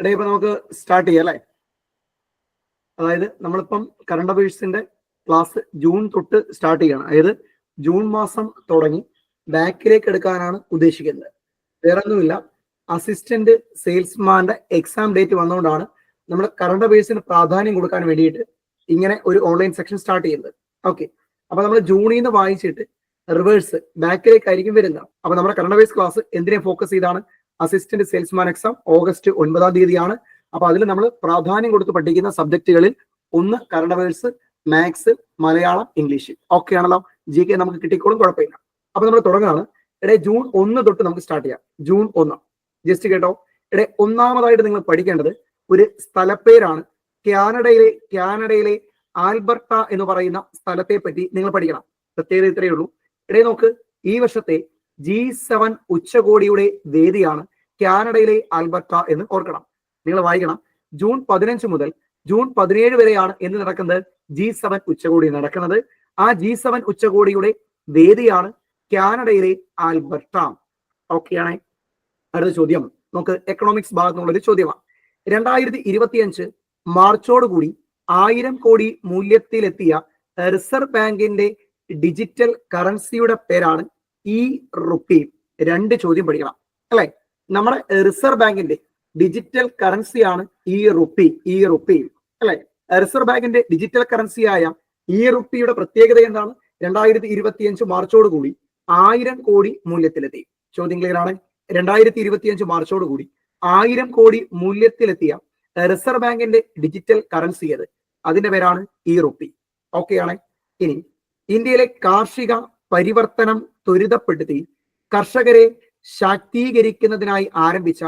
ഇപ്പൊ നമുക്ക് സ്റ്റാർട്ട് ചെയ്യാം അല്ലേ? അതായത് നമ്മളിപ്പം കറണ്ട് അഫയേഴ്സിന്റെ ക്ലാസ് ജൂൺ തൊട്ട് സ്റ്റാർട്ട് ചെയ്യണം. അതായത് ജൂൺ മാസം തുടങ്ങി ബാക്കിലേക്ക് എടുക്കാനാണ് ഉദ്ദേശിക്കുന്നത്. വേറെ ഒന്നുമില്ല. അസിസ്റ്റന്റ് സെയിൽസ്മാന്റെ എക്സാം ഡേറ്റ് വന്നുകൊണ്ടാണ് നമ്മൾ കറണ്ട് അഫയേഴ്സിന് പ്രാധാന്യം കൊടുക്കാൻ വേണ്ടിയിട്ട് ഇങ്ങനെ ഒരു ഓൺലൈൻ സെക്ഷൻ സ്റ്റാർട്ട് ചെയ്യുന്നത്. ഓക്കെ അപ്പൊ നമ്മൾ ജൂണിൽ നിന്ന് വായിച്ചിട്ട് റിവേഴ്സ് ബാക്കിലേക്ക് ബാക്കിലേക്കായിരിക്കും വരുന്നത്. അപ്പൊ നമ്മുടെ കറണ്ട് വൈസ് ക്ലാസ് എന്തിനെ ഫോക്കസ് ചെയ്താണ്? അസിസ്റ്റന്റ് സെയിൽസ്മാൻ എക്സാം ഓഗസ്റ്റ് ഒൻപതാം തീയതിയാണ്. അപ്പൊ അതിൽ നമ്മൾ പ്രാധാന്യം കൊടുത്ത് പഠിക്കുന്ന സബ്ജക്റ്റുകളിൽ ഒന്ന് current affairs maths Malayalam English okay ആണല്ലോ? ജി കെ നമുക്ക് കിട്ടിക്കോളും കുഴപ്പമില്ല. അപ്പൊ നമ്മൾ തുടങ്ങാണ് ഇടെ ജൂൺ ഒന്ന് തൊട്ട് നമുക്ക് സ്റ്റാർട്ട് ചെയ്യാം. ജൂൺ ഒന്ന്. ജസ്റ്റ് കേട്ടോ. ഇടെ ഒന്നാമതായിട്ട് നിങ്ങൾ പഠിക്കേണ്ടത് ഒരു സ്ഥലപ്പേരാണ്. കാനഡയിലെ കാനഡയിലെ ആൽബർട്ട എന്ന് പറയുന്ന സ്ഥലത്തെ പറ്റി നിങ്ങൾ പഠിക്കണം. പ്രത്യേകത ഇത്രയേ ഉള്ളൂ. ഇടേ നോക്ക്. ഈ വർഷത്തെ ജി സെവൻ ഉച്ചകോടിയുടെ വേദിയാണ് കാനഡയിലെ ആൽബർട്ട എന്ന് ഓർക്കണം. നിങ്ങൾ വായിക്കണം. ജൂൺ പതിനഞ്ച് മുതൽ ജൂൺ പതിനേഴ് വരെയാണ് എന്ന് നടക്കുന്നത് ജി സെവൻ ഉച്ചകോടി നടക്കുന്നത്. ആ ജി സെവൻ ഉച്ചകോടിയുടെ വേദിയാണ് കാനഡയിലെ ആൽബർട്ട. ഓക്കെയാണ് അടുത്ത ചോദ്യം. നമുക്ക് എക്കണോമിക്സ് ഭാഗത്തുള്ള ഒരു ചോദ്യമാണ്. രണ്ടായിരത്തി ഇരുപത്തിയഞ്ച് മാർച്ചോടുകൂടി ആയിരം കോടി മൂല്യത്തിലെത്തിയ റിസർവ് ബാങ്കിന്റെ ഡിജിറ്റൽ കറൻസിയുടെ പേരാണ് ഇ റുപ്പി രണ്ട് ചോദ്യം പഠിക്കണം. അല്ലെ? നമ്മുടെ റിസർവ് ബാങ്കിന്റെ ഡിജിറ്റൽ കറൻസിയാണ് ഇ റുപ്പി ഇ റുപ്പി അല്ലെ? റിസർവ് ബാങ്കിന്റെ ഡിജിറ്റൽ കറൻസിയായ ഇ റുപ്പിയുടെ പ്രത്യേകത എന്താണ്? രണ്ടായിരത്തി മാർച്ചോട് കൂടി ആയിരം കോടി മൂല്യത്തിലെത്തി. ചോദ്യം ക്ലിയർ ആണ്? രണ്ടായിരത്തി മാർച്ചോട് കൂടി ആയിരം കോടി മൂല്യത്തിലെത്തിയ റിസർവ് ബാങ്കിന്റെ ഡിജിറ്റൽ കറൻസി അത് അതിന്റെ പേരാണ് ഇ റുപ്പി ഓക്കെ ആണ്? ഇനി ഇന്ത്യയിലെ കാർഷിക പരിവർത്തനം ത്വരിതപ്പെടുത്തി കർഷകരെ ശാക്തീകരിക്കുന്നതിനായി ആരംഭിച്ച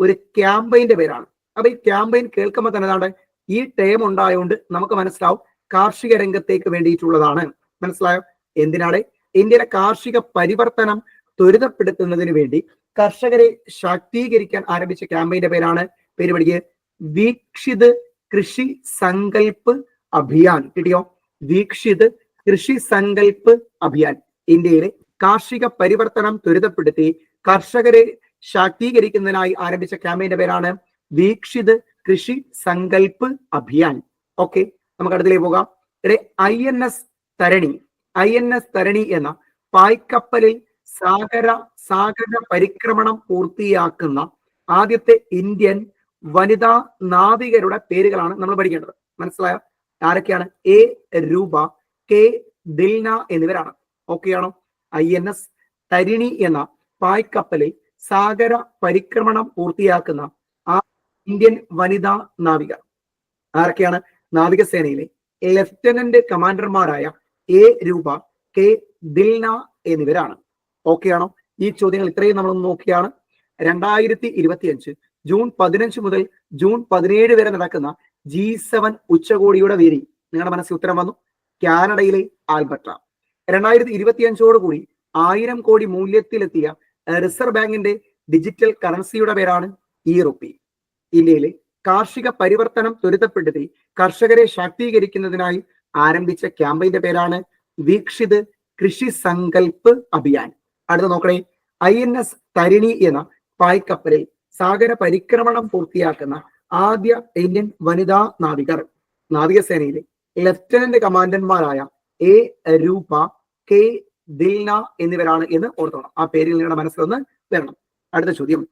ഒരു ക്യാമ്പയിന്റെ പേരാണ്. അപ്പൊ ഈ ക്യാമ്പയിൻ കേൾക്കുമ്പോൾ തന്നെ എന്താണ് ഈ ടേം ഉണ്ടായതുകൊണ്ട് നമുക്ക് മനസ്സിലാവും കാർഷിക രംഗത്തേക്ക് വേണ്ടിയിട്ടുള്ളതാണ്. മനസ്സിലായോ? എന്തിനാണ്? ഇന്ത്യയിലെ കാർഷിക പരിവർത്തനം ത്വരിതപ്പെടുത്തുന്നതിന് വേണ്ടി കർഷകരെ ശാക്തീകരിക്കാൻ ആരംഭിച്ച ക്യാമ്പയിന്റെ പേരാണ് പേര് വീക്ഷിത് കൃഷി സങ്കൽപ്പ് അഭിയാൻ. കിട്ടിയോ? വീക്ഷിത് കൃഷി സങ്കൽപ്പ് അഭിയാൻ. ഇന്ത്യയിലെ കാർഷിക പരിവർത്തനം ത്വരിതപ്പെടുത്തി കർഷകരെ ശാക്തീകരിക്കുന്നതിനായി ആരംഭിച്ച ക്യാമ്പയിന്റെ പേരാണ് വീക്ഷിത് കൃഷി സങ്കൽപ്പ് അഭിയാൻ. ഓക്കെ നമുക്ക് അടുത്തിലേക്ക് പോകാം. ഇവിടെ I N S Tarini I N S Tarini എന്ന പായ്ക്കപ്പലിൽ സാഗര സാഗര പരിക്രമണം പൂർത്തിയാക്കുന്ന ആദ്യത്തെ ഇന്ത്യൻ വനിതാ നാവികരുടെ പേരുകളാണ് നമ്മൾ പഠിക്കേണ്ടത്. മനസ്സിലായ? ആരൊക്കെയാണ്? എ രൂപ കെ ദിൽന എന്നിവരാണ്. ഓക്കെയാണോ ഐ എൻ എസ് തരിണി എന്ന പായ്ക്കപ്പലിൽ സാഗര പരിക്രമണം പൂർത്തിയാക്കുന്ന ആ ഇന്ത്യൻ വനിതാ നാവിക. ആരൊക്കെയാണ്? നാവികസേനയിലെ ലഫ്റ്റനന്റ് കമാൻഡർമാരായ എ രൂപ കെ ദിൽന എന്നിവരാണ്. ഓക്കെയാണോ ഈ ചോദ്യങ്ങൾ ഇത്രയും നമ്മൾ നോക്കിയാണ്. രണ്ടായിരത്തി ഇരുപത്തിയഞ്ച് ജൂൺ പതിനഞ്ച് മുതൽ ജൂൺ പതിനേഴ് വരെ നടക്കുന്ന ജി സെവൻ ഉച്ചകോടിയുടെ വേരി നിങ്ങളുടെ മനസ്സിൽ ഉത്തരം വന്നു? കാനഡയിലെ ആൽബർട്ട. രണ്ടായിരത്തി ഇരുപത്തിയഞ്ചോട് കൂടി ആയിരം കോടി മൂല്യത്തിലെത്തിയ റിസർവ് ബാങ്കിന്റെ ഡിജിറ്റൽ കറൻസിയുടെ പേരാണ് ഇ റുപ്പി ഇന്ത്യയിലെ കാർഷിക പരിവർത്തനം ത്വരിതപ്പെടുത്തി കർഷകരെ ശാക്തീകരിക്കുന്നതിനായി ആരംഭിച്ച ക്യാമ്പയിന്റെ പേരാണ് വീക്ഷിത് കൃഷി സങ്കൽപ്പ് അഭിയാൻ. അടുത്ത നോക്കണേ ഐ എൻ എസ് തരിണി എന്ന പായ്ക്കപ്പലിൽ സാഗര പരിക്രമണം പൂർത്തിയാക്കുന്ന ആദ്യ ഇന്ത്യൻ വനിതാ നാവികർ നാവികസേനയിലെ ലഫ്റ്റനന്റ് കമാൻഡന്മാരായ എ രൂപ കെ ദിൽന എന്നിവരാണ് എന്ന് ഓർത്തോണം. ആ പേരിൽ നിങ്ങളുടെ മനസ്സിലൊന്ന് വരണം. അടുത്ത ചോദ്യം.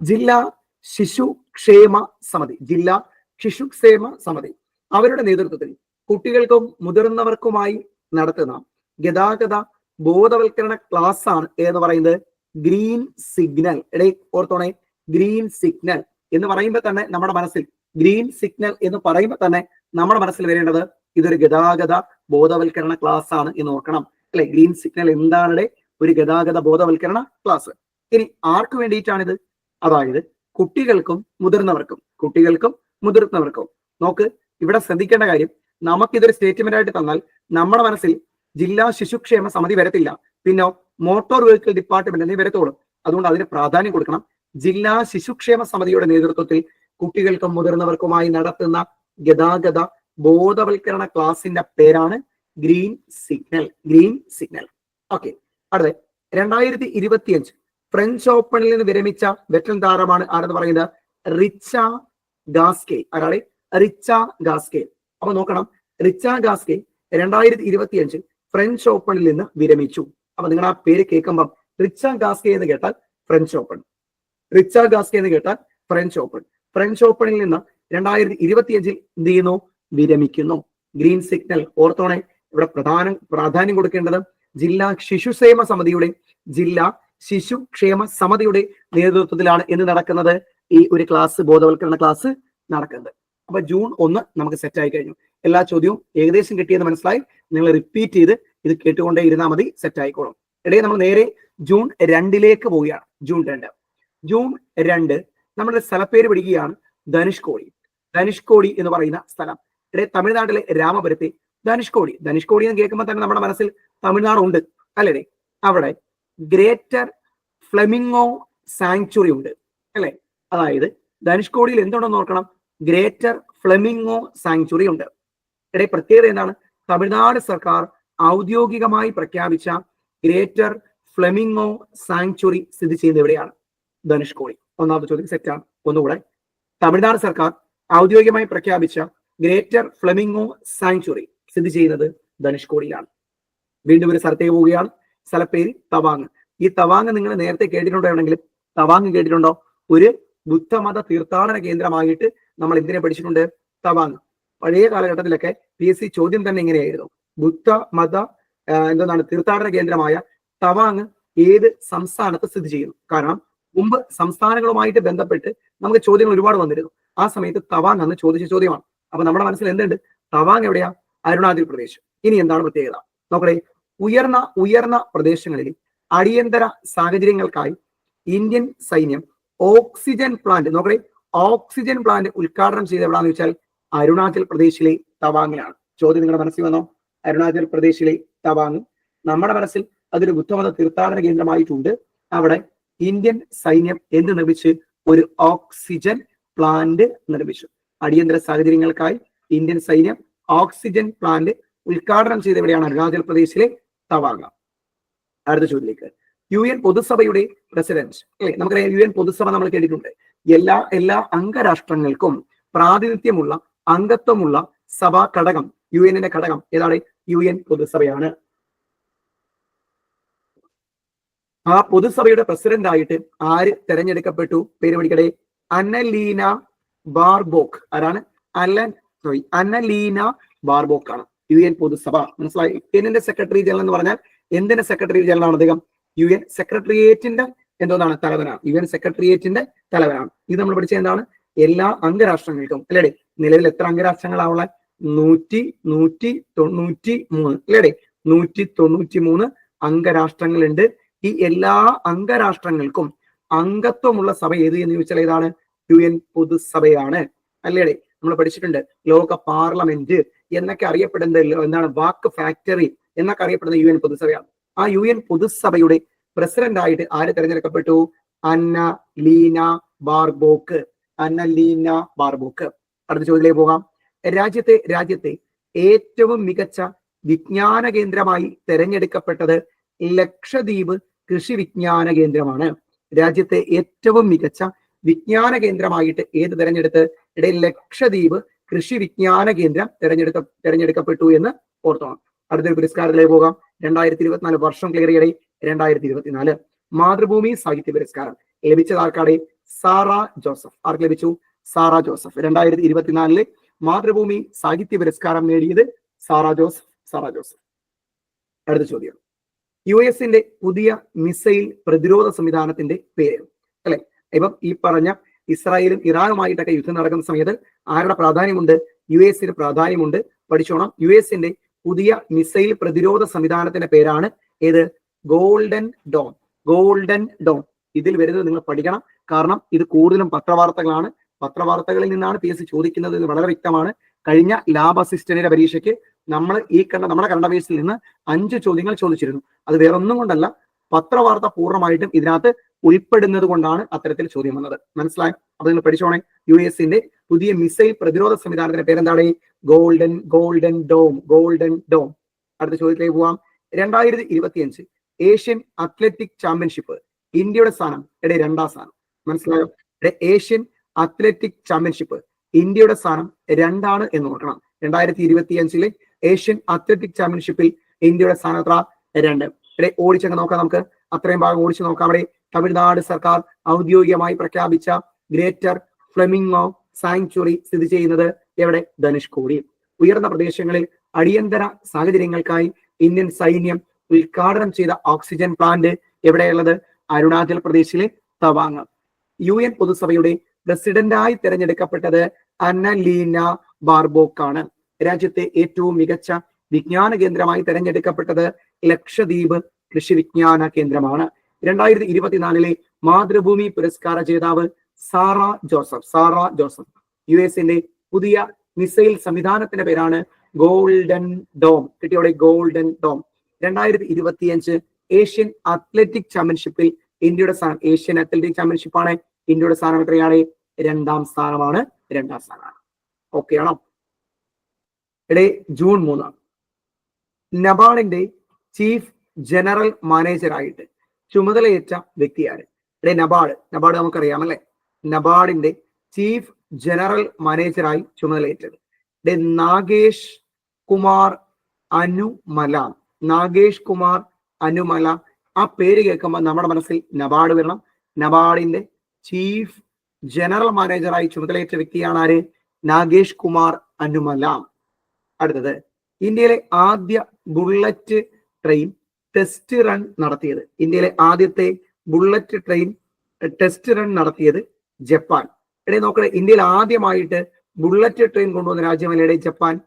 ജില്ലാ ശിശുക്ഷേമ സമിതി. ജില്ലാ ശിശുക്ഷേമ സമിതി. അവരുടെ നേതൃത്വത്തിൽ കുട്ടികൾക്കും മുതിർന്നവർക്കുമായി നടത്തുന്ന ഗതാഗത ബോധവൽക്കരണ ക്ലാസ് ആണ് എന്ന് പറയുന്നത് ഗ്രീൻ സിഗ്നൽ. ഇടയിൽ ഓർത്തോണേ ഗ്രീൻ സിഗ്നൽ എന്ന് പറയുമ്പോൾ തന്നെ നമ്മുടെ മനസ്സിൽ ഗ്രീൻ സിഗ്നൽ എന്ന് പറയുമ്പോൾ തന്നെ നമ്മുടെ മനസ്സിൽ വരേണ്ടത് ഇതൊരു ഗതാഗത ബോധവൽക്കരണ ക്ലാസ് ആണ് എന്ന് ഓർക്കണം. അല്ലെ? ഗ്രീൻ സിഗ്നൽ എന്താണ് ഒരു ഗതാഗത ബോധവൽക്കരണ ക്ലാസ് ഇനി ആർക്ക് വേണ്ടിയിട്ടാണിത്? അതായത് കുട്ടികൾക്കും മുതിർന്നവർക്കും. കുട്ടികൾക്കും മുതിർന്നവർക്കും. നോക്ക് ഇവിടെ ശ്രദ്ധിക്കേണ്ട കാര്യം നമുക്കിതൊരു സ്റ്റേറ്റ്മെന്റ് ആയിട്ട് തന്നാൽ നമ്മുടെ മനസ്സിൽ ജില്ലാ ശിശുക്ഷേമ സമിതി വരത്തില്ല. പിന്നെ മോട്ടോർ വെഹിക്കിൾ ഡിപ്പാർട്ട്മെന്റ് എന്നീ വരത്തോളും അതുകൊണ്ട് അതിന് പ്രാധാന്യം കൊടുക്കണം. ജില്ലാ ശിശുക്ഷേമ സമിതിയുടെ നേതൃത്വത്തിൽ കുട്ടികൾക്കും മുതിർന്നവർക്കുമായി നടത്തുന്ന ഗതാഗത ബോധവൽക്കരണ ക്ലാസിന്റെ പേരാണ് green signal green signal. Okay അടുത്ത. രണ്ടായിരത്തി ഇരുപത്തിയഞ്ച് ഫ്രഞ്ച് ഓപ്പണിൽ നിന്ന് വിരമിച്ച വെറ്റൻ താരമാണ് ആരെന്ന് പറയുന്നത്? റിച്ച ഗാസ്കെ. ആരാണ്? റിച്ച ഗാസ്കെ. അപ്പൊ നോക്കണം. റിച്ച ഗാസ്കെ രണ്ടായിരത്തി ഇരുപത്തിയഞ്ച് ഫ്രഞ്ച് ഓപ്പണിൽ നിന്ന് വിരമിച്ചു. അപ്പൊ നിങ്ങൾ ആ പേര് കേൾക്കുമ്പം റിച്ച ഗാസ്കെ എന്ന് കേട്ടാൽ ഫ്രഞ്ച് ഓപ്പൺ. റിച്ച ഗാസ്കെ എന്ന് കേട്ടാൽ ഫ്രഞ്ച് ഓപ്പൺ. ഫ്രഞ്ച് ഓപ്പണിൽ നിന്ന് രണ്ടായിരത്തി ഇരുപത്തിയഞ്ചിൽ എന്ത് ചെയ്യുന്നു? വിരമിക്കുന്നു. ഗ്രീൻ സിഗ്നൽ ഓർത്തോണെ ഇവിടെ പ്രധാന പ്രാധാന്യം കൊടുക്കേണ്ടത് ജില്ലാ ശിശുക്ഷേമ സമിതിയുടെ ജില്ലാ ശിശുക്ഷേമ സമിതിയുടെ നേതൃത്വത്തിലാണ് എന്ന് നടക്കുന്നത് ഈ ഒരു ക്ലാസ് ബോധവൽക്കരണ ക്ലാസ് നടക്കുന്നത്. അപ്പൊ ജൂൺ ഒന്ന് നമുക്ക് സെറ്റ് ആയി കഴിഞ്ഞു. എല്ലാ ചോദ്യവും ഏകദേശം കിട്ടിയെന്ന് മനസ്സിലായി. നിങ്ങൾ റിപ്പീറ്റ് ചെയ്ത് ഇത് കേട്ടുകൊണ്ടേ ഇരുന്നാൽ മതി സെറ്റ് ആയിക്കോളും. ഇടയിൽ നമ്മൾ നേരെ ജൂൺ രണ്ടിലേക്ക് പോവുകയാണ്. ജൂൺ രണ്ട്. ജൂൺ രണ്ട് നമ്മുടെ സ്ഥലപ്പേര് പിടിക്കുകയാണ് ധനുഷ്കോടി ധനുഷ്കോടി എന്ന് പറയുന്ന സ്ഥലം. ഇടയിൽ തമിഴ്നാട്ടിലെ രാമപുരത്തെ ധനുഷ്കോടി ധനുഷ്കോടി എന്ന് കേൾക്കുമ്പോൾ തന്നെ നമ്മുടെ മനസ്സിൽ തമിഴ്നാട് ഉണ്ട് അല്ലേ അവിടെ ഗ്രേറ്റർ ഫ്ലെമിങ്ങോ സാങ്ച്വറി ഉണ്ട് അല്ലെ? അതായത് ധനുഷ്കോടിയിൽ എന്തുണ്ടെന്ന് നോക്കണം ഗ്രേറ്റർ ഫ്ലെമിങ്ങോ സാങ്ച്വറി ഉണ്ട്. ഇടയിൽ പ്രത്യേകത എന്താണ്? തമിഴ്നാട് സർക്കാർ ഔദ്യോഗികമായി പ്രഖ്യാപിച്ച ഗ്രേറ്റർ ഫ്ലെമിങ്ങോ സാങ്ച്വറി സ്ഥിതി ചെയ്യുന്നത് എവിടെയാണ്? ധനുഷ്കോടി ഒന്നാമത്തെ ചോദ്യം സെറ്റാണ് ഒന്നുകൂടെ. തമിഴ്നാട് സർക്കാർ ഔദ്യോഗികമായി പ്രഖ്യാപിച്ച ഗ്രേറ്റർ ഫ്ലെമിംഗോ സാങ്ച്വറി സ്ഥിതി ചെയ്യുന്നത് ധനുഷ്കോടിയിലാണ്. വീണ്ടും ഒരു സ്ഥലത്തേക്ക് പോവുകയാണ്. സ്ഥലപ്പേര് തവാങ് ഈ തവാങ് നിങ്ങൾ നേരത്തെ കേട്ടിട്ടുണ്ടോ ആണെങ്കിലും തവാങ് കേട്ടിട്ടുണ്ടോ? ഒരു ബുദ്ധമത തീർത്ഥാടന കേന്ദ്രമായിട്ട് നമ്മൾ എന്തിനെ പഠിച്ചിട്ടുണ്ട്? തവാങ് പഴയ കാലഘട്ടത്തിലൊക്കെ പി എസ് സി ചോദ്യം തന്നെ ഇങ്ങനെയായിരുന്നു. ബുദ്ധ മത എന്താണ് തീർത്ഥാടന കേന്ദ്രമായ തവാങ് ഏത് സംസ്ഥാനത്ത് സ്ഥിതി ചെയ്യുന്നു? കാരണം മുമ്പ് സംസ്ഥാനങ്ങളുമായിട്ട് ബന്ധപ്പെട്ട് നമുക്ക് ചോദ്യങ്ങൾ ഒരുപാട് വന്നിരുന്നു. ആ സമയത്ത് തവാങ് അന്ന് ചോദിച്ച ചോദ്യമാണ്. അപ്പൊ നമ്മുടെ മനസ്സിൽ എന്തുണ്ട്? തവാങ് എവിടെയാ? അരുണാചൽ പ്രദേശ്. ഇനി എന്താണ് പ്രത്യേകത? നോക്കണേ ഉയർന്ന ഉയർന്ന പ്രദേശങ്ങളിൽ അടിയന്തര സാഹചര്യങ്ങൾക്കായി ഇന്ത്യൻ സൈന്യം ഓക്സിജൻ പ്ലാന്റ് നോക്കണേ ഓക്സിജൻ പ്ലാന്റ് ഉദ്ഘാടനം ചെയ്ത് എവിടാന്ന് വെച്ചാൽ അരുണാചൽ പ്രദേശിലെ തവാങ്ങിലാണ്. ചോദ്യം നിങ്ങളുടെ മനസ്സിൽ വന്നോ? അരുണാചൽ പ്രദേശിലെ തവാങ്. നമ്മുടെ മനസ്സിൽ അതൊരു ബുദ്ധമത തീർത്ഥാടന കേന്ദ്രമായിട്ടുണ്ട്. അവിടെ ഇന്ത്യൻ സൈന്യം എന്ത് നിർമ്മിച്ച്? ഒരു ഓക്സിജൻ പ്ലാന്റ് നിർമ്മിച്ചു. അടിയന്തര സാഹചര്യങ്ങൾക്കായി ഇന്ത്യൻ സൈന്യം ഓക്സിജൻ പ്ലാന്റ് ഉദ്ഘാടനം ചെയ്ത എവിടെയാണ് അരുണാചൽ പ്രദേശിലെ തവാങ് അടുത്ത ചോദ്യത്തിലേക്ക്. യു എൻ പൊതുസഭയുടെ പ്രസിഡന്റ്. അല്ലെ? നമുക്കറിയാം യു എൻ പൊതുസഭ നമ്മൾ കേട്ടിട്ടുണ്ട്. എല്ലാ എല്ലാ അംഗരാഷ്ട്രങ്ങൾക്കും പ്രാതിനിധ്യമുള്ള അംഗത്വമുള്ള സഭാ ഘടകം യു എന്നിന്റെ ഘടകം ഏതാണ്? യു എൻ പൊതുസഭയാണ്. ആ പൊതുസഭയുടെ പ്രസിഡന്റ് ആയിട്ട് ആര് തെരഞ്ഞെടുക്കപ്പെട്ടു? പേര് പഠിക്കട്ടെ അന്നലീന ബാർബോക്ക്. ആരാണ്? അലൻ സോറി അന്നലീന ബാർബോക്ക് ആണ് യു എൻ പൊതുസഭ. മനസ്സിലായി? എന്നിന്റെ സെക്രട്ടറി ജനറൽ എന്ന് പറഞ്ഞാൽ എന്തിന്റെ സെക്രട്ടറി ജനറൽ ആണ് അദ്ദേഹം? യു എൻ സെക്രട്ടേറിയറ്റിന്റെ എന്തോന്നാണ്? തലവനാണ്. യു എൻ സെക്രട്ടേറിയറ്റിന്റെ തലവനാണ്. ഇത് നമ്മൾ പഠിച്ചത് എന്താണ്? എല്ലാ അംഗരാഷ്ട്രങ്ങൾക്കും. അല്ലേ നിലവിൽ എത്ര അംഗരാഷ്ട്രങ്ങളാവുള്ള നൂറ്റി നൂറ്റി തൊണ്ണൂറ്റി മൂന്ന്. അല്ലേടെ നൂറ്റി തൊണ്ണൂറ്റി മൂന്ന് അംഗരാഷ്ട്രങ്ങളുണ്ട്. ഈ എല്ലാ അംഗരാഷ്ട്രങ്ങൾക്കും അംഗത്വമുള്ള സഭ ഏത് എന്ന് ചോദിച്ചാൽ ഏതാണ്? U N പൊതുസഭയാണ്. അല്ലേടെ നമ്മൾ പഠിച്ചിട്ടുണ്ട് ലോക പാർലമെന്റ് എന്നൊക്കെ അറിയപ്പെടുന്നത് എന്താണ്? വാക്ക് ഫാക്ടറി എന്നൊക്കെ അറിയപ്പെടുന്ന യു എൻ പൊതുസഭയാണ്. ആ യു എൻ പൊതുസഭയുടെ പ്രസിഡന്റ് ആയിട്ട് ആര് തെരഞ്ഞെടുക്കപ്പെട്ടു? അന്ന ലീന ബാർബോക്ക്. അന്ന ലീന ബാർബോക്ക്. അടുത്ത ചോദ്യത്തിലേക്ക് പോകാം. രാജ്യത്തെ രാജ്യത്തെ ഏറ്റവും മികച്ച വിജ്ഞാന കേന്ദ്രമായി തെരഞ്ഞെടുക്കപ്പെട്ടത് ലക്ഷദ്വീപ് കൃഷി വിജ്ഞാന കേന്ദ്രമാണ്. രാജ്യത്തെ ഏറ്റവും മികച്ച വിജ്ഞാന കേന്ദ്രമായിട്ട് ഏത് തെരഞ്ഞെടുത്ത്? ഇടയിൽ ലക്ഷദ്വീപ് കൃഷി വിജ്ഞാന കേന്ദ്രം തെരഞ്ഞെടുക്ക തെരഞ്ഞെടുക്കപ്പെട്ടു എന്ന് ഓർത്തോണം. അടുത്തൊരു പുരസ്കാരത്തിലേക്ക് പോകാം. രണ്ടായിരത്തി ഇരുപത്തിനാല് വർഷം ക്ലിയർ ചെയ്യടേ. രണ്ടായിരത്തി ഇരുപത്തിനാല് മാതൃഭൂമി സാഹിത്യ പുരസ്കാരം ലഭിച്ചത് ആർക്കാടെ? സാറ ജോസഫ്. ആർക്ക് ലഭിച്ചു? സാറ ജോസഫ്. രണ്ടായിരത്തി ഇരുപത്തിനാലിൽ മാതൃഭൂമി സാഹിത്യ പുരസ്കാരം നേടിയത് സാറ ജോസഫ്. സാറ ജോസഫ്. അടുത്ത ചോദ്യം. യു എസിന്റെ പുതിയ മിസൈൽ പ്രതിരോധ സംവിധാനത്തിന്റെ പേര് അല്ലെ? ഇപ്പം ഈ പറഞ്ഞ ഇസ്രായേലും ഇറാനുമായിട്ടൊക്കെ യുദ്ധം നടക്കുന്ന സമയത്ത് ആരുടെ പ്രാധാന്യമുണ്ട്? യു എസിന് പ്രാധാന്യമുണ്ട്. പഠിച്ചോണം. യു എസിന്റെ പുതിയ മിസൈൽ പ്രതിരോധ സംവിധാനത്തിന്റെ പേരാണ് ഏത്? Golden dome. Golden dome. ഇതിൽ വരുന്നത് നിങ്ങൾ പഠിക്കണം. കാരണം ഇത് കൂടുതലും പത്രവാർത്തകളാണ്. പത്രവാർത്തകളിൽ നിന്നാണ് പി എസ് ചോദിക്കുന്നത് വളരെ വ്യക്തമാണ്. കഴിഞ്ഞ ലാബ് അസിസ്റ്റന്റിന്റെ പരീക്ഷയ്ക്ക് നമ്മൾ ഈ കണ്ട നമ്മുടെ കണ്ട ബേസിൽ നിന്ന് അഞ്ച് ചോദ്യങ്ങൾ ചോദിച്ചിരുന്നു. അത് വേറെ ഒന്നും കൊണ്ടല്ല പത്രവാർത്ത പൂർണമായിട്ടും ഇതിനകത്ത് ഉൾപ്പെടുന്നത് കൊണ്ടാണ് അത്തരത്തിൽ ചോദ്യം വന്നത്. മനസ്സിലായി? അപ്പൊ നിങ്ങൾ പഠിച്ചോണേ. യു എസിന്റെ പുതിയ മിസൈൽ പ്രതിരോധ സംവിധാനത്തിന്റെ പേരെന്താണ്? Golden golden dome golden dome. അടുത്ത ചോദ്യത്തിലേക്ക് പോവാം. രണ്ടായിരത്തി ഇരുപത്തിയഞ്ച് ഏഷ്യൻ അത്ലറ്റിക് ചാമ്പ്യൻഷിപ്പ് ഇന്ത്യയുടെ സ്ഥാനം. ഇവിടെ രണ്ടാം സ്ഥാനം. മനസ്സിലായോ? ഏഷ്യൻ അത്ലറ്റിക് ചാമ്പ്യൻഷിപ്പ് ഇന്ത്യയുടെ സ്ഥാനം രണ്ടാണ് എന്ന് നോക്കണം രണ്ടായിരത്തി ഇരുപത്തിയഞ്ചിലെ ഏഷ്യൻ അത്ലറ്റിക് ചാമ്പ്യൻഷിപ്പിൽ ഇന്ത്യയുടെ സ്ഥാനത്ര രണ്ട്. ഇവിടെ ഓടിച്ചങ്ങ് നോക്കാം നമുക്ക്. അത്രയും ഭാഗം ഓടിച്ചു നോക്കാം. അവിടെ തമിഴ്നാട് സർക്കാർ ഔദ്യോഗികമായി പ്രഖ്യാപിച്ച ഗ്രേറ്റർ ഫ്ലെമിംഗോ സാങ്ച്വറി സ്ഥിതി ചെയ്യുന്നത് എവിടെ? ധനുഷ്കോടി ഉയർന്ന പ്രദേശങ്ങളിൽ അടിയന്തര സാഹചര്യങ്ങൾക്കായി ഇന്ത്യൻ സൈന്യം ഉദ്ഘാടനം ചെയ്ത ഓക്സിജൻ പ്ലാന്റ് എവിടെയുള്ളത്? അരുണാചൽ പ്രദേശിലെ തവാങ്. യു എൻ പൊതുസഭയുടെ പ്രസിഡന്റായി തിരഞ്ഞെടുക്കപ്പെട്ടത് അന്നലീന ബാർബോക്കാണ്. രാജ്യത്തെ ഏറ്റവും മികച്ച വിജ്ഞാന കേന്ദ്രമായി തെരഞ്ഞെടുക്കപ്പെട്ടത് ലക്ഷദ്വീപ് കൃഷി വിജ്ഞാന കേന്ദ്രമാണ്. രണ്ടായിരത്തി ഇരുപത്തിനാലിലെ മാതൃഭൂമി പുരസ്കാര ജേതാവ് സാറ ജോസഫ് സാറ ജോസഫ്. യു എസിന്റെ പുതിയ മിസൈൽ സംവിധാനത്തിന്റെ പേരാണ് ഗോൾഡൻ ഡോം. കിട്ടിയോടെ ഗോൾഡൻ ഡോം. രണ്ടായിരത്തി ഇരുപത്തിയഞ്ച് ഏഷ്യൻ അത്ലറ്റിക് ചാമ്പ്യൻഷിപ്പിൽ ഇന്ത്യയുടെ സ്ഥാനം ഏഷ്യൻ അത്ലറ്റിക് ചാമ്പ്യൻഷിപ്പാണ് ഇന്ത്യയുടെ സ്ഥാനം എത്രയാണ്? രണ്ടാം സ്ഥാനമാണ് രണ്ടാം സ്ഥാനമാണ്. ഓക്കെ ആണോ ഇടെ ജൂൺ മൂന്നാണ് നബാളിന്റെ ചീഫ് ജനറൽ മാനേജറായിട്ട് ചുമതലയേറ്റ വ്യക്തിയാണ് ഇടേ നബാഡ് നബാഡ് നമുക്കറിയാം അല്ലെ നബാഡിന്റെ ചീഫ് ജനറൽ മാനേജറായി ചുമതലയേറ്റത്. ഇടേ നാഗേഷ് കുമാർ അനുമല. നാഗേഷ് കുമാർ അനുമല. ആ പേര് കേൾക്കുമ്പോൾ നമ്മുടെ മനസ്സിൽ നബാഡ് വരണം. നബാഡിന്റെ ചീഫ് ജനറൽ മാനേജറായി ചുമതലയേറ്റ വ്യക്തിയാണ് ആര്? നാഗേഷ് കുമാർ അനുമല. അടുത്തത് ഇന്ത്യയിലെ ആദ്യ ബുള്ളറ്റ് ട്രെയിൻ ടെസ്റ്റ് റൺ നടത്തിയത്. ഇന്ത്യയിലെ ആദ്യത്തെ ബുള്ളറ്റ് ട്രെയിൻ ടെസ്റ്റ് റൺ നടത്തിയത് ജപ്പാൻ. ഇടയിൽ നോക്കണേ ഇന്ത്യയിൽ ആദ്യമായിട്ട് ബുള്ളറ്റ് ട്രെയിൻ കൊണ്ടുവന്ന രാജ്യമല്ലേ ജപ്പാൻ.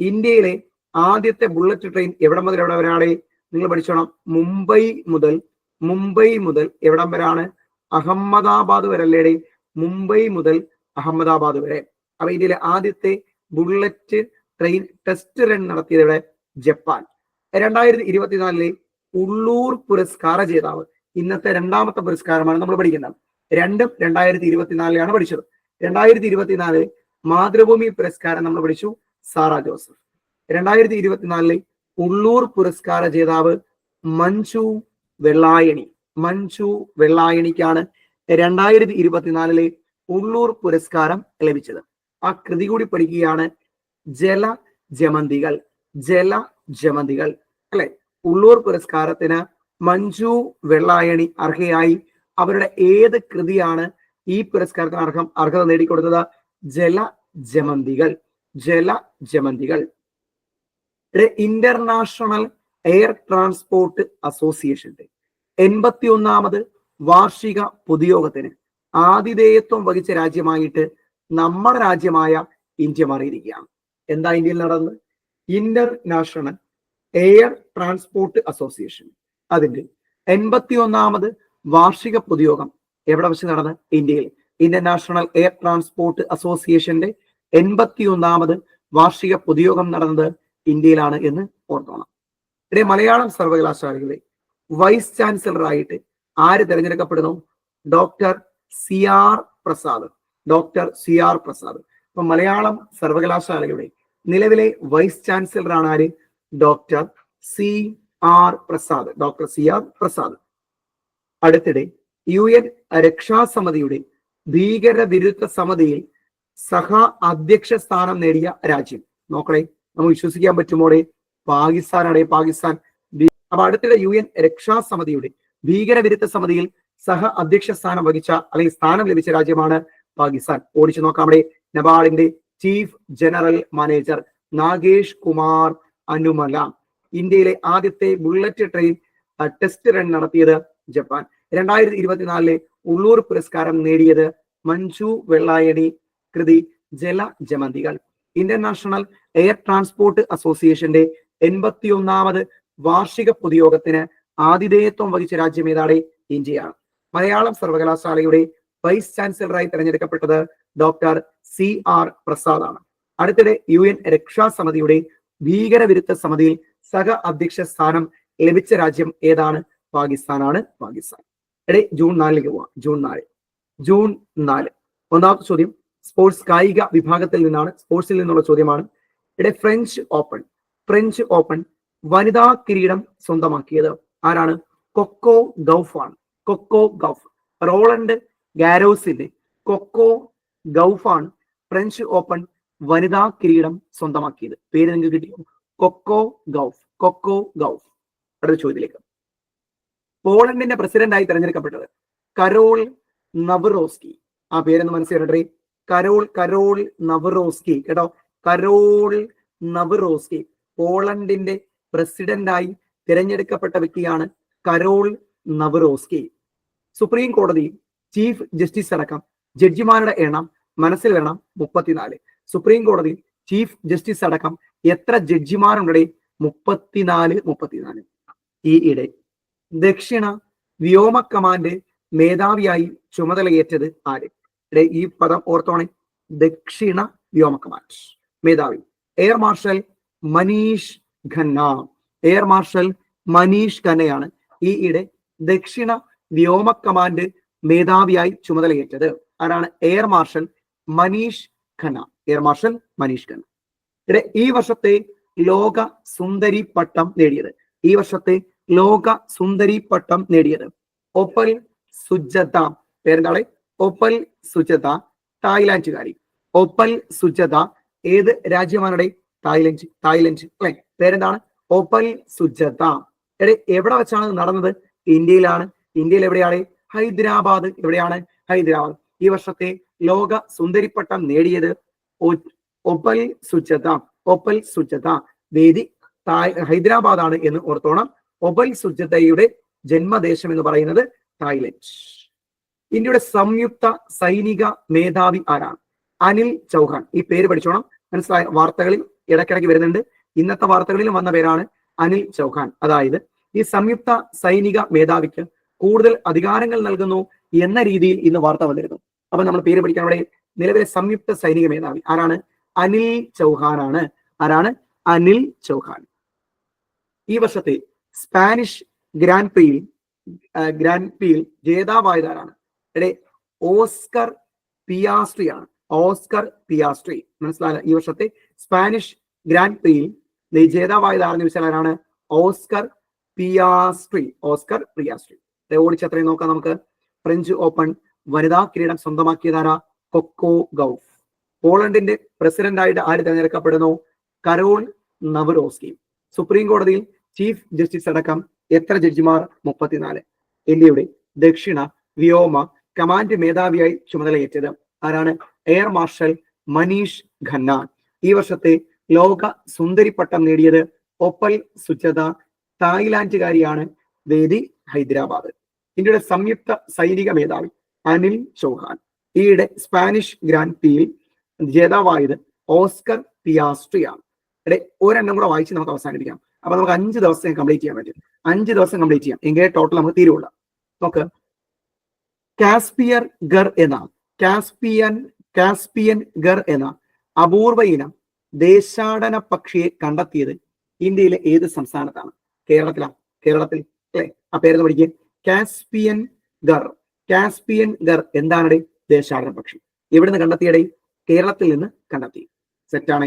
ഇന്ത്യയിലെ ആദ്യത്തെ ബുള്ളറ്റ് ട്രെയിൻ എവിടം മുതൽ എവിടെ വരെയാണ്? നിങ്ങൾ പഠിച്ചോണം. മുംബൈ മുതൽ മുംബൈ മുതൽ എവിടം വരാണ് അഹമ്മദാബാദ് വരെ അല്ലേടെ മുംബൈ മുതൽ അഹമ്മദാബാദ് വരെ. അപ്പൊ ഇന്ത്യയിലെ ആദ്യത്തെ ബുള്ളറ്റ് ട്രെയിൻ ടെസ്റ്റ് റൺ നടത്തിയത് ഇവിടെ ജപ്പാൻ. രണ്ടായിരത്തി ഇരുപത്തിനാലിലെ ഉള്ളൂർ പുരസ്കാര ജേതാവ്. ഇന്നത്തെ രണ്ടാമത്തെ പുരസ്കാരമാണ് നമ്മൾ പഠിക്കുന്നത്. രണ്ടും രണ്ടായിരത്തി ഇരുപത്തിനാലിലാണ് പഠിച്ചത്. രണ്ടായിരത്തി ഇരുപത്തിനാലിൽ മാതൃഭൂമി പുരസ്കാരം നമ്മൾ പഠിച്ചു സാറ ജോസഫ്. രണ്ടായിരത്തി ഇരുപത്തിനാലിലെ ഉള്ളൂർ പുരസ്കാര ജേതാവ് മഞ്ജു വെള്ളായണി. മഞ്ജു വെള്ളായണിക്കാണ് രണ്ടായിരത്തി ഇരുപത്തിനാലിലെ ഉള്ളൂർ പുരസ്കാരം ലഭിച്ചത്. ആ കൃതി കൂടി പഠിക്കുകയാണ് ജല ജമന്തികൾ ജല ജമന്തികൾ അല്ലെ? ഉള്ളൂർ പുരസ്കാരത്തിന് മഞ്ജു വെള്ളായണി അർഹയായി. അവരുടെ ഏത് കൃതിയാണ് ഈ പുരസ്കാരത്തിന് അർഹം അർഹത നേടിക്കൊടുത്തത്? ജല ജമന്തികൾ ജല ജമന്തികൾ. ഇന്റർനാഷണൽ എയർ ട്രാൻസ്പോർട്ട് അസോസിയേഷന്റെ എൺപത്തി ഒന്നാമത് വാർഷിക പൊതുയോഗത്തിന് ആതിഥേയത്വം വഹിച്ച രാജ്യമായിട്ട് നമ്മുടെ രാജ്യമായ ഇന്ത്യ മാറിയിരിക്കുകയാണ്. എന്താ ഇന്ത്യയിൽ നടന്നത് ഇന്റർനാഷണൽ എയർ ട്രാൻസ്പോർട്ട് അസോസിയേഷൻ അതിന്റെ എൺപത്തി ഒന്നാമത് വാർഷിക പൊതുയോഗം എവിടെ വെച്ച് നടന്ന്? ഇന്ത്യയിൽ. ഇന്റർനാഷണൽ എയർ ട്രാൻസ്പോർട്ട് അസോസിയേഷന്റെ എൺപത്തി ഒന്നാമത് വാർഷിക പൊതുയോഗം നടന്നത് ഇന്ത്യയിലാണ് എന്ന് ഓർത്തോണം. ഇവിടെ മലയാളം സർവകലാശാലയിലെ വൈസ് ചാൻസലറായിട്ട് ആര് തിരഞ്ഞെടുക്കപ്പെടുന്നു? Doctor C R Prasad doctor C R Prasad അപ്പൊ മലയാളം സർവകലാശാലയുടെ നിലവിലെ വൈസ് ചാൻസലർ ആണ് ആര്? Doctor C R Prasad. Doctor C R Prasad. അടുത്തിടെ യു എൻ രക്ഷാസമിതിയുടെ ഭീകരവിരുദ്ധ സമിതിയിൽ സഹ അധ്യക്ഷ സ്ഥാനം നേടിയ രാജ്യം. നോക്കണേ നമുക്ക് വിശ്വസിക്കാൻ പറ്റുമോടെ? പാകിസ്ഥാനാണ് പാകിസ്ഥാൻ. അപ്പൊ അടുത്തിടെ യു എൻ രക്ഷാസമിതിയുടെ ഭീകരവിരുദ്ധ സമിതിയിൽ സഹ അധ്യക്ഷ സ്ഥാനം വഹിച്ച അല്ലെങ്കിൽ സ്ഥാനം ലഭിച്ച രാജ്യമാണ് പാകിസ്ഥാൻ. ഓടിച്ചു നോക്കാം അവിടെ. നബാളിന്റെ chief general manager Nagesh Kumar Anumala. ഇന്ത്യയിലെ ആദ്യത്തെ ബുള്ളറ്റ് ട്രെയിൻ ടെസ്റ്റ് റൺ നടത്തിയത് ജപ്പാൻ. രണ്ടായിരത്തി ഇരുപത്തിനാലിലെ ഉള്ളൂർ പുരസ്കാരം നേടിയത് മഞ്ജു വെള്ളായണി കൃതി ജല ജമന്തികൾ. ഇന്റർനാഷണൽ എയർ ട്രാൻസ്പോർട്ട് അസോസിയേഷന്റെ എൺപത്തിയൊന്നാമത് വാർഷിക പൊതുയോഗത്തിന് ആതിഥേയത്വം വഹിച്ച രാജ്യം ഏതാണ് ഇന്ത്യയാണ്. മലയാളം സർവകലാശാലയുടെ വൈസ് ചാൻസലറായി തെരഞ്ഞെടുക്കപ്പെട്ടത് ഡോക്ടർ സി ആർ പ്രസാദ് ആണ് അടുത്തിടെ യു എൻ രക്ഷാസമിതിയുടെ ഭീകരവിരുദ്ധ സമിതിയിൽ സഹ അധ്യക്ഷ സ്ഥാനം ലഭിച്ച രാജ്യം ഏതാണ്? പാകിസ്ഥാനാണ്. പാകിസ്ഥാൻ. ഇടെ ജൂൺ നാലിലേക്ക് പോവാം. ജൂൺ നാല്. ജൂൺ നാല്. ഒന്നാമത്തെ ചോദ്യം. സ്പോർട്സ് കായിക വിഭാഗത്തിൽ നിന്നാണ്. സ്പോർട്സിൽ നിന്നുള്ള ചോദ്യമാണ്. ഇവിടെ ഫ്രഞ്ച് ഓപ്പൺ. ഫ്രഞ്ച് ഓപ്പൺ വനിതാ കിരീടം സ്വന്തമാക്കിയത് ആരാണ്? കൊക്കോ ഗൗഫാണ്. Coco Gauff. റോളണ്ട് ഗാരോസിന്റെ കൊക്കോ ഗൗഫാണ് ഫ്രഞ്ച് ഓപ്പൺ വനിതാ കിരീടം സ്വന്തമാക്കിയത്. പേര് നിങ്ങൾക്ക് കിട്ടിയോ? Coco Gauff. Coco Gauff. അടുത്ത ചോദ്യത്തിലേക്ക്. പോളണ്ടിന്റെ പ്രസിഡന്റായി തെരഞ്ഞെടുക്കപ്പെട്ടത് കരോൾ നവറോസ്കി. ആ പേരൊന്ന് മനസ്സിലായി കരോൾ കരോൾ നവറോസ്കി. കേട്ടോ? കരോൾ നവറോസ്കി പോളണ്ടിന്റെ പ്രസിഡന്റായി തിരഞ്ഞെടുക്കപ്പെട്ട വ്യക്തിയാണ് കരോൾ നവറോസ്കി. സുപ്രീം കോടതി ചീഫ് ജസ്റ്റിസ് അടക്കം ജഡ്ജിമാരുടെ എണ്ണം മനസ്സിൽ വേണം മുപ്പത്തിനാല്. സുപ്രീം കോടതി ചീഫ് ജസ്റ്റിസ് അടക്കം എത്ര ജഡ്ജിമാരുണ്ടേ? മുപ്പത്തിനാല് മുപ്പത്തിനാല്. ഈ ഇടെ ദക്ഷിണ വ്യോമ കമാൻഡ് മേധാവിയായി ചുമതലയേറ്റത് ആര്? ഇടെ ഈ പദം ഓർത്തോണെ. ദക്ഷിണ വ്യോമ കമാൻഡ് മേധാവി. Air marshal Manish Khanna. Air marshal Manish ഖന്നയാണ് ഈ ഇടെ ദക്ഷിണ വ്യോമ കമാൻഡ് മേധാവിയായി ചുമതലയേറ്റത്. ആരാണ്? Air marshal Manish Khanna. Air marshal Manish Khanna. ഇവിടെ ഈ വർഷത്തെ ലോക സുന്ദരി പട്ടം നേടിയത്. ഈ വർഷത്തെ ലോക സുന്ദരി പട്ടം നേടിയത് ഒപ്പൽ സുജത. പേരെന്താണ്? ഒപ്പൽ സുജത തായ്ലാൻഡുകാരി ഒപ്പൽ സുജത ഏത് രാജ്യമാണ് തായ്ലൻഡ് തായ്ലൻഡ് അല്ലെ? പേരെന്താണ്? Opal Suchata. എടെ എവിടെ വെച്ചാണ് നടന്നത്? ഇന്ത്യയിലാണ്. ഇന്ത്യയിൽ എവിടെയാണ്? ഹൈദരാബാദ്. എവിടെയാണ്? ഹൈദരാബാദ്. ഈ വർഷത്തെ ലോക സുന്ദരിപ്പട്ടം നേടിയത് ഒപ്പൽ സുജത ഒപ്പൽ സുജത വേദി ഹൈദരാബാദ് ആണ് എന്ന് ഓർത്തോണം. ഒബൽ സുജതയുടെ ജന്മദേശം എന്ന് പറയുന്നത് തായ്ലൻഡ്. ഇന്ത്യയുടെ സംയുക്ത സൈനിക മേധാവി ആരാണ്? അനിൽ ചൗഹാൻ. ഈ പേര് പഠിച്ചോണം. മനസ്സിലായ വാർത്തകളിൽ ഇടയ്ക്കിടയ്ക്ക് വരുന്നുണ്ട്. ഇന്നത്തെ വാർത്തകളിലും വന്ന പേരാണ് അനിൽ ചൗഹാൻ. അതായത് ഈ സംയുക്ത സൈനിക മേധാവിക്ക് കൂടുതൽ അധികാരങ്ങൾ നൽകുന്നു എന്ന രീതിയിൽ ഇന്ന് വാർത്ത വന്നിരുന്നു. അപ്പൊ നമ്മൾ പേര് പഠിക്കാൻ അവിടെ നിലവിലെ സംയുക്ത സൈനിക മേധാവി ആരാണ്? അനിൽ ചൗഹാൻ ആണ് ആരാണ്? അനിൽ ചൗഹാൻ. ഈ വർഷത്തെ സ്പാനിഷ് ഗ്രാൻഡ് പ്രിയിൽ ഗ്രാൻഡ് പ്രിയിൽ ജേതാവായതാരാണ്? ഇവിടെ ഓസ്കർ പിയാസ്ട്രി ആണ്. Oscar Piastri. മനസ്സിലായ? ഈ വർഷത്തെ സ്പാനിഷ് ഗ്രാൻഡ് പ്രിയിൽ ജേതാവായതാരെന്ന് വെച്ചാൽ ആരാണ്? Oscar Piastri. Oscar Piastri. ഓടിച്ചത്രയും നോക്കാം നമുക്ക്. ഫ്രഞ്ച് ഓപ്പൺ വനിതാ കിരീടം സ്വന്തമാക്കിയതാരാ? Coco Gauff. പോളണ്ടിന്റെ പ്രസിഡന്റായിട്ട് ആര് തിരഞ്ഞെടുക്കപ്പെടുന്നു? കരോൾ നവറോസ്കി സുപ്രീം കോടതിയിൽ ചീഫ് ജസ്റ്റിസ് അടക്കം എത്ര ജഡ്ജിമാർ മുപ്പത്തിനാല്. ഇന്ത്യയുടെ ദക്ഷിണ വ്യോമ കമാൻഡ് മേധാവിയായി ചുമതലയേറ്റത് ആരാണ്? Air marshal Manish Khanna. ഈ വർഷത്തെ ലോക സുന്ദരി പട്ടം നേടിയത് ഒപ്പൽ സുജത തായ്ലാന്റുകാരിയാണ് വേദി ഹൈദരാബാദ്. ഇന്ത്യയുടെ സംയുക്ത സൈനിക മേധാവി. അനിൽ ചൗഹാൻ. ഈയിടെ സ്പാനിഷ് ഗ്രാൻഡ് പിയിൽ ജേതാവായത് ഓസ്കർ പിയാസ്ട്രിയാണ്. ഇവിടെ ഒരെണ്ണം കൂടെ വായിച്ച് നമുക്ക് അവസാനിപ്പിക്കാം. അപ്പൊ നമുക്ക് അഞ്ച് ദിവസം കംപ്ലീറ്റ് ചെയ്യാൻ പറ്റും. അഞ്ച് ദിവസം കംപ്ലീറ്റ് ചെയ്യാം. എങ്കിലേ ടോട്ടൽ നമുക്ക് തീരുള്ളൂ. നോക്ക്. കാസ്പിയർ ഗർ എന്ന കാസ്പിയൻ കാസ്പിയൻ ഗർ എന്ന അപൂർവ ഇനം ദേശാടന പക്ഷിയെ കണ്ടെത്തിയത് ഇന്ത്യയിലെ ഏത് സംസ്ഥാനത്താണ്? കേരളത്തിലാണ് കേരളത്തിൽ അല്ലെ? ആ പേര് പഠിക്കുക കാസ്പിയൻ ഗർ. കാസ്പിയൻ ഗർ എന്താണ് ദേശാടന പക്ഷി എവിടുന്ന് കണ്ടെത്തിയടേ? കേരളത്തിൽ നിന്ന് കണ്ടെത്തി. സെറ്റാണ്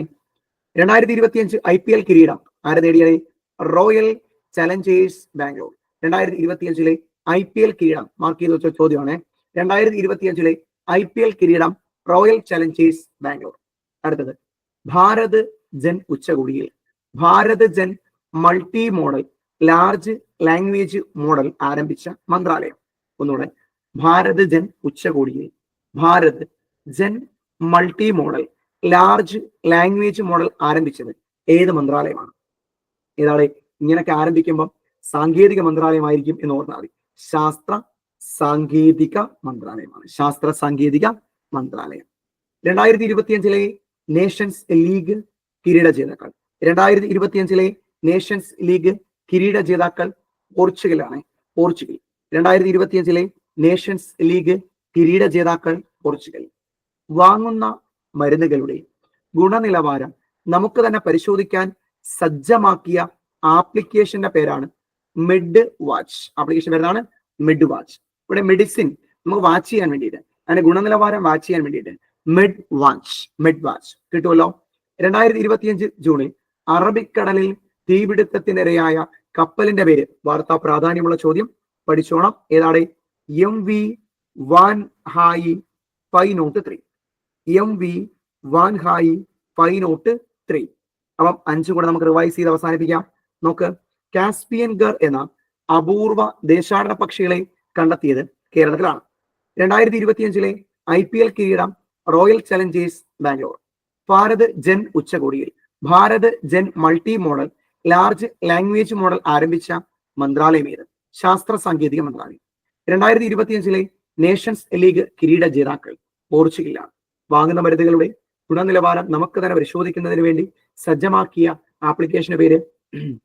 രണ്ടായിരത്തി ഇരുപത്തിയഞ്ച് ഐ പി എൽ കിരീടം ആര് നേടിയത് റോയൽ ചലഞ്ചേഴ്സ് ബാംഗ്ലൂർ. രണ്ടായിരത്തി ഇരുപത്തിയഞ്ചിലെ ഐ പി എൽ കിരീടം മാർക്ക് ചെയ്ത് വെച്ച ചോദ്യമാണ്. രണ്ടായിരത്തി ഇരുപത്തിയഞ്ചിലെ ഐ പി എൽ കിരീടം റോയൽ ചലഞ്ചേഴ്സ് ബാംഗ്ലൂർ. അടുത്തത് ഭാരത് ജൻ ഉച്ചകോടിയിൽ. Bharat Gen multi modal large language model ആരംഭിച്ച മന്ത്രാലയം. ഒന്നുകൂടെ ഭാരത് ജൻ ഉച്ചകോടിയിൽ. Bharat Gen multi modal large language model ആരംഭിച്ചത് ഏത് മന്ത്രാലയമാണ്? ഏതാണ്? ഇങ്ങനെയൊക്കെ ആരംഭിക്കുമ്പോൾ സാങ്കേതിക മന്ത്രാലയമായിരിക്കും എന്ന് ഓർത്താൽ മതി. ശാസ്ത്ര സാങ്കേതിക മന്ത്രാലയമാണ്. ശാസ്ത്ര സാങ്കേതിക മന്ത്രാലയം. രണ്ടായിരത്തി ഇരുപത്തിയഞ്ചിലെ നേഷൻസ് ലീഗ് കിരീട ജേതാക്കൾ. രണ്ടായിരത്തി ഇരുപത്തിയഞ്ചിലെ നേഷൻസ് ലീഗ് കിരീട ജേതാക്കൾ പോർച്ചുഗലാണ്. പോർച്ചുഗൽ. രണ്ടായിരത്തി ഇരുപത്തിയഞ്ചിലെ നേഷൻസ് ലീഗ് കിരീട ജേതാക്കൾ പോർച്ചുഗൽ. വാങ്ങുന്ന മരുന്നുകളുടെ ഗുണനിലവാരം നമുക്ക് തന്നെ പരിശോധിക്കാൻ സജ്ജമാക്കിയ ആപ്ലിക്കേഷന്റെ പേരാണ് മെഡ് വാച്ച്. ആപ്ലിക്കേഷൻ പേരാണ് മെഡ് വാച്ച്. ഇവിടെ മെഡിസിൻ നമുക്ക് വാച്ച് ചെയ്യാൻ വേണ്ടിയിട്ട് അതിന്റെ ഗുണനിലവാരം വാച്ച് ചെയ്യാൻ വേണ്ടിയിട്ട് മെഡ് വാച്ച് മെഡ് വാച്ച് കിട്ടുമല്ലോ. രണ്ടായിരത്തി ഇരുപത്തിയഞ്ച് ജൂണിൽ അറബിക്കടലിൽ തീപിടുത്തത്തിനിരയായ കപ്പലിന്റെ പേര് വാർത്താ പ്രാധാന്യമുള്ള ചോദ്യം പഠിച്ചോണം. ഏതാണ്? M V Wan Hai five naught three M V Wan Hai five naught three അപ്പം അഞ്ചു കൂടെ നമുക്ക് റിവൈസ് ചെയ്ത് അവസാനിപ്പിക്കാം. നോക്ക് കാസ്പിയൻ ഗർ എന്ന അപൂർവ ദേശാടന പക്ഷികളെ കണ്ടെത്തിയത് കേരളത്തിലാണ്. രണ്ടായിരത്തി ഇരുപത്തിയഞ്ചിലെ ഐ പി എൽ കിരീടം royal challengers Bangalore Bharat Gen ഉച്ചകോടിയിൽ Bharat Gen multi modal large language model ആരംഭിച്ച മന്ത്രാലയം ഏത്? ശാസ്ത്ര സാങ്കേതിക മന്ത്രാലയം. രണ്ടായിരത്തി ഇരുപത്തിയഞ്ചിലെ നേഷൻസ് ലീഗ് കിരീട ജേതാക്കൾ പോർച്ചുഗലാണ്. വാങ്ങുന്ന മരുന്നുകളുടെ ഗുണനിലവാരം നമുക്ക് തന്നെ പരിശോധിക്കുന്നതിന് വേണ്ടി സജ്ജമാക്കിയ ആപ്ലിക്കേഷന്റെ പേര്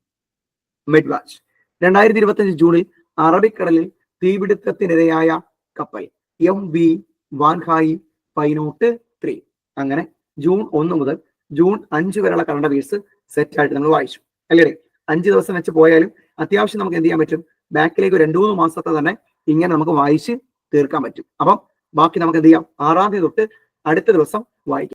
മെഡ്വാച്ച്. രണ്ടായിരത്തി ഇരുപത്തിയഞ്ച് ജൂണിൽ അറബിക്കടലിൽ തീപിടുത്തത്തിനിരയായ കപ്പൽ M V Wan Hai five naught three. അങ്ങനെ ജൂൺ ഒന്ന് മുതൽ ജൂൺ അഞ്ച് വരെയുള്ള കറണ്ട് സെറ്റ് ആയിട്ട് നമ്മൾ വായിച്ചു. അല്ലേ? അഞ്ച് ദിവസം വെച്ച് പോയാലും അത്യാവശ്യം നമുക്ക് എന്ത് ചെയ്യാൻ പറ്റും? ബാക്കിലേക്ക് രണ്ടു മൂന്ന് മാസത്തെ തന്നെ ഇങ്ങനെ നമുക്ക് വായിച്ച് തീർക്കാൻ പറ്റും. അപ്പം ബാക്കി നമുക്ക് എന്ത് ചെയ്യാം? ആറാം തീയതി തൊട്ട് അടുത്ത ദിവസം വായിക്കാം.